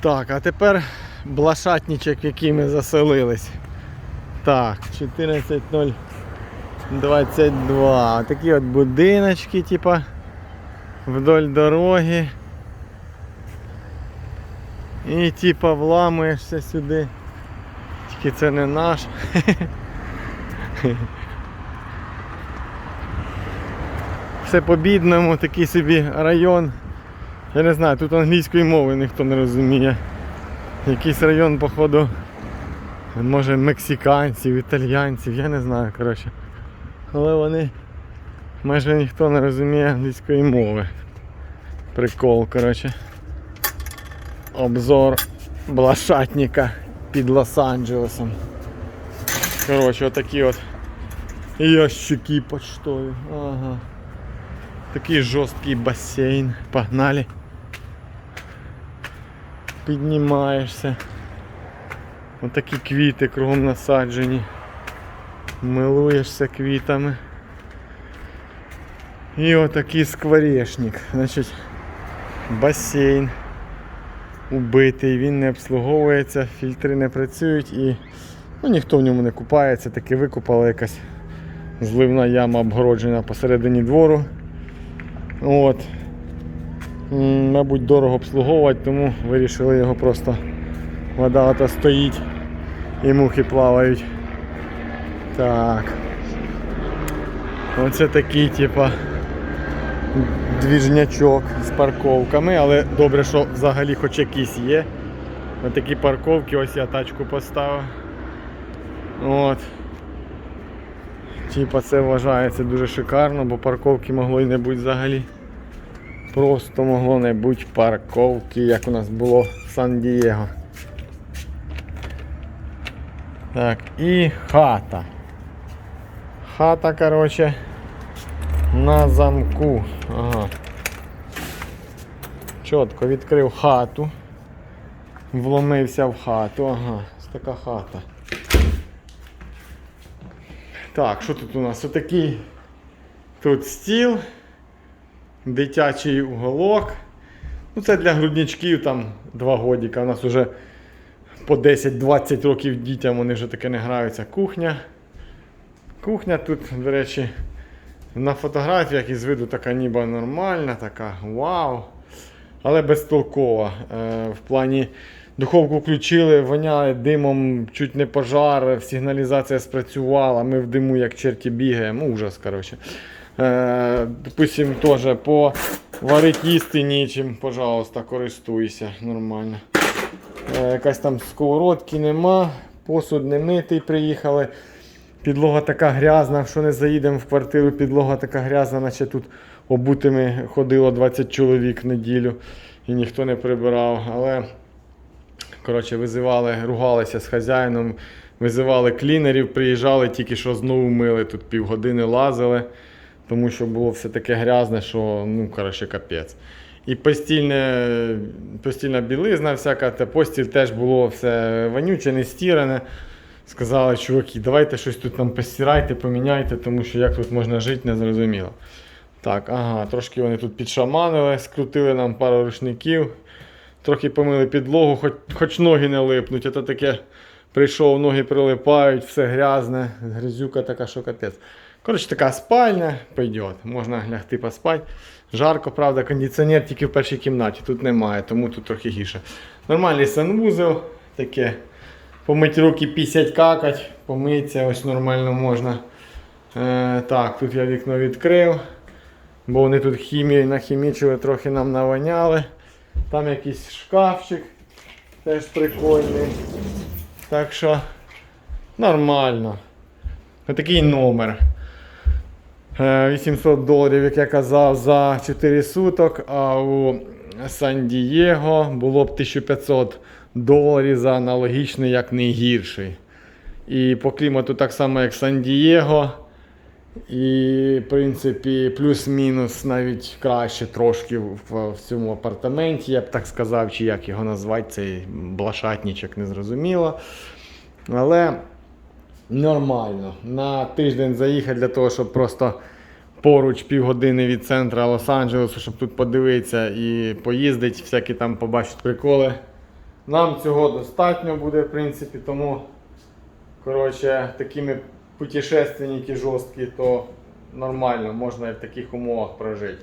Так, а тепер блашатничок, в який ми заселились. Так, 14.022. Такі от будиночки, типа, вдоль дороги. І типа вламуєшся сюди. Тільки це не наш. Все по бідному, такий собі район. Я не знаю, тут англійської мови ніхто не розуміє. Якийсь район, походу, може мексиканців, італьянців, я не знаю, коротше. Але вони майже ніхто не розуміє англійської мови. Прикол, коротше. Обзор блашатника під Лос-Анджелесом. Коротше, отакі от ящики почтові. Ага. Такий жорсткий басейн. Погнали. Піднімаєшся. Отакі квіти кругом насаджені. Милуєшся квітами. І отакий скворечник. Значить, басейн убитий, він не обслуговується, фільтри не працюють і ну, ніхто в ньому не купається, таки викупала якась зливна яма обгороджена посередині двору. От. Мабуть, дорого обслуговувати, тому вирішили його просто вода ото стоїть і мухи плавають. Так. Оце такий, типа, двіжнячок з парковками, але добре, що взагалі хоч якісь є. Ось такі парковки, ось я тачку поставив. От. Типа це вважається дуже шикарно, бо парковки могло і не бути взагалі. Просто могло не бути парковки, як у нас було в Сан-Дієго. Так, і хата. Хата, короче, на замку. Ага. Чітко відкрив хату. Вломився в хату. Ага, ось така хата. Так, що тут у нас? Отакий тут стіл, дитячий уголок. Ну, це для грудничків там два годіка. У нас вже по 10-20 років дітям вони вже таке не граються. Кухня. Кухня тут, до речі, на фотографіях із виду така ніби нормальна, така вау. Але безтолкова. Е, в плані духовку включили, воняє димом, чуть не пожар, сигналізація спрацювала, ми в диму як черті бігаємо. Ужас, коротше. Е, допустим, теж по варить нічим, пожалуйста, користуйся нормально. Е, якась там сковородки нема, посуд не митий, приїхали. Підлога така грязна, що не заїдемо в квартиру, підлога така грязна, наче тут обутими ходило 20 чоловік в неділю і ніхто не прибирав. Але коротше, визивали, ругалися з хазяїном, визивали клінерів, приїжджали, тільки що знову мили, тут півгодини лазили, тому що було все таке грязне, що ну, коротше, капець. І постільне, постільна білизна, всяка, та постіль теж було все вонюче, не стіране. Сказали, чуваки, давайте щось тут нам постирайте, поміняйте, тому що як тут можна жити, не зрозуміло. Так, ага, трошки вони тут підшаманили, скрутили нам пару рушників, трохи помили підлогу, хоч, хоч ноги не липнуть. Це таке прийшов, ноги прилипають, все грязне, грязюка така, що капець. Коротше, така спальня, пойдет, можна лягти поспати. Жарко, правда, кондиціонер тільки в першій кімнаті, тут немає, тому тут трохи гірше. Нормальний санвузел, таке. Помить руки, пісять какать, помитися, ось нормально можна. Е, так, тут я вікно відкрив, бо вони тут хімію нахімічили, трохи нам наваняли. Там якийсь шкафчик теж прикольний. Так що нормально. Отакий номер. Е, 800 доларів, як я казав, за 4 суток, а у Сан-Дієго було б 1500 доларів за аналогічний, як не гірший. І по клімату так само, як Сан-Дієго. І, в принципі, плюс-мінус навіть краще трошки в, в цьому апартаменті, я б так сказав, чи як його назвати, цей блашатничок, не зрозуміло. Але нормально. На тиждень заїхати для того, щоб просто поруч півгодини від центра Лос-Анджелесу, щоб тут подивитися і поїздити, всякі там побачити приколи. Нам цього достатньо буде, в принципі, тому коротше, такими путешественники жорсткі, то нормально, можна і в таких умовах прожити.